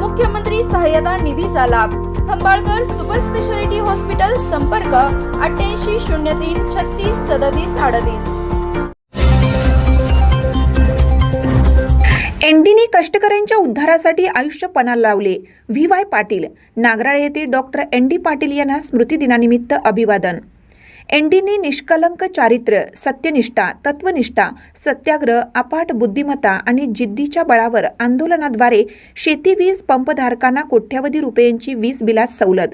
मुख्यमंत्री सहाय्यता निधीचा लाभ. खंबाळकर सुपर स्पेशालिटी हॉस्पिटल संपर्क अठ्ठ्याऐंशी शून्य तीन छत्तीस सदतीस अडतीस. एनडीने कष्टकऱ्यांच्या उद्धारासाठी आयुष्य पणाला लावले. V Y Patil. नागराळ येथे डॉक्टर एन डी पाटील यांना स्मृतिदिनानिमित्त अभिवादन. एनडीने निष्कलंक चारित्र्य सत्यनिष्ठा तत्वनिष्ठा सत्याग्रह अपाट बुद्धिमत्ता आणि जिद्दीच्या बळावर आंदोलनाद्वारे शेती वीज पंपधारकांना कोट्यवधी रुपयांची वीज बिलात सवलत.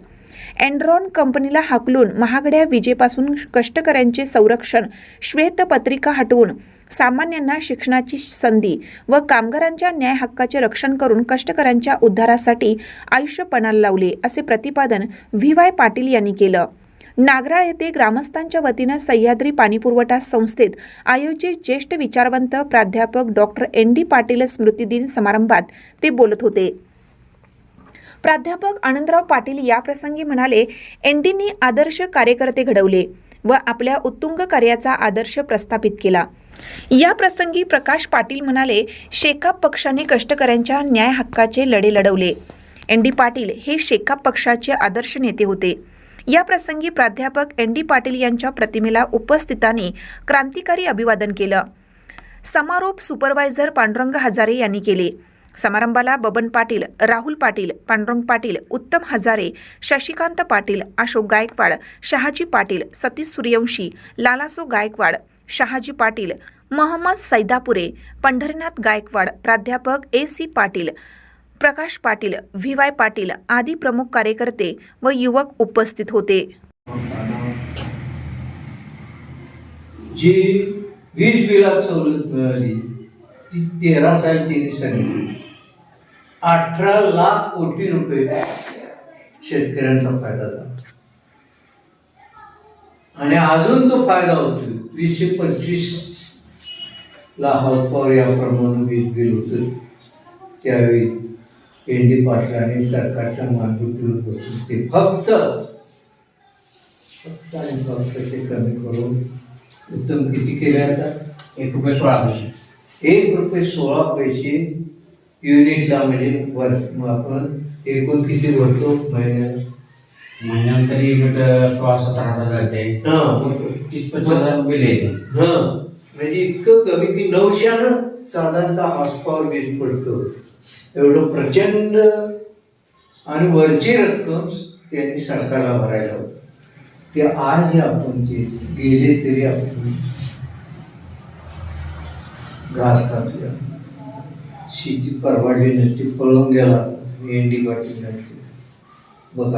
एनरॉन कंपनीला हाकलून महागड्या विजेपासून कष्टकऱ्यांचे संरक्षण श्वेतपत्रिका हटवून सामान्यांना शिक्षणाची संधी व कामगारांच्या न्याय हक्काचे रक्षण करून कष्टकऱ्यांच्या उद्धारासाठी आयुष्य पणाला लावले असे प्रतिपादन व्ही वाय पाटील यांनी केलं. नागराळ येथे ग्रामस्थांच्या वतीनं सह्याद्री पाणीपुरवठा संस्थेत आयोजित ज्येष्ठ विचारवंत प्राध्यापक डॉक्टर एन डी पाटील स्मृतिदिन समारंभात ते बोलत होते. प्राध्यापक आनंदराव पाटील याप्रसंगी म्हणाले एनडीनी आदर्श कार्यकर्ते घडवले व आपल्या उत्तुंग कार्याचा आदर्श प्रस्थापित केला. या प्रसंगी प्रकाश पाटील म्हणाले शेकाप पक्षाने कष्टकऱ्यांच्या न्याय हक्काचे लढे लढवले. एन डी पाटील हे शेकाप पक्षाचे आदर्श नेते होते. या प्रसंगी प्राध्यापक एन डी पाटील यांच्या प्रतिमेला उपस्थितांनी क्रांतिकारी अभिवादन केलं. समारोप सुपरवायझर पांडुरंग हजारे यांनी केले. समारंभाला बबन पाटील राहुल पाटील पांडुरंग पाटील उत्तम हजारे शशिकांत पाटील अशोक गायकवाड शहाजी पाटील सतीश सूर्यवंशी लालासो गायकवाड शहाजी पाटील महम्मद सैदापुरे पंढरीनाथ गायकवाड प्राध्यापक A C Patil Prakash Patil V Y Patil आदी प्रमुख कार्यकर्ते व युवक उपस्थित होते. जी वीज बिलात सवलत मिळाली ती तेरा साल तिने अठरा लाख कोटी रुपये शेतकऱ्यांचा फायदा झाला. आणि अजून तो फायदा होतो वीसशे पंचवीस ला हाऊस पॉवर याप्रमाणे वीज बिल होतं त्यावेळी एन डी पाटलांनी सरकारच्या मागणीतून बसून ते फक्त फक्त आणि फक्त ते कमी करून उत्तम किती केले आता? एक रुपये सोळा पैसे. एक रुपये सोळा पैसे युनिटला म्हणजे वर्ष आपण एकूण किती भरतो महिन्याला महिन्याला तरी युनिट सोळा सतरा हजार जाते हा. तीस पस्तीस हजार बिल येते हा. म्हणजे इतकं कमी की नऊशेनं साधारणतः हॉर्सपॉवर वीज पडतो. एवढं प्रचंड आणि वरची रक्कम त्यांनी सरकारला भरायला होती. ते आज आपण ते गेले तरी आपण घास कापला शेती परवाडली नसती पळून गेला असं एन डी पाटील बघा.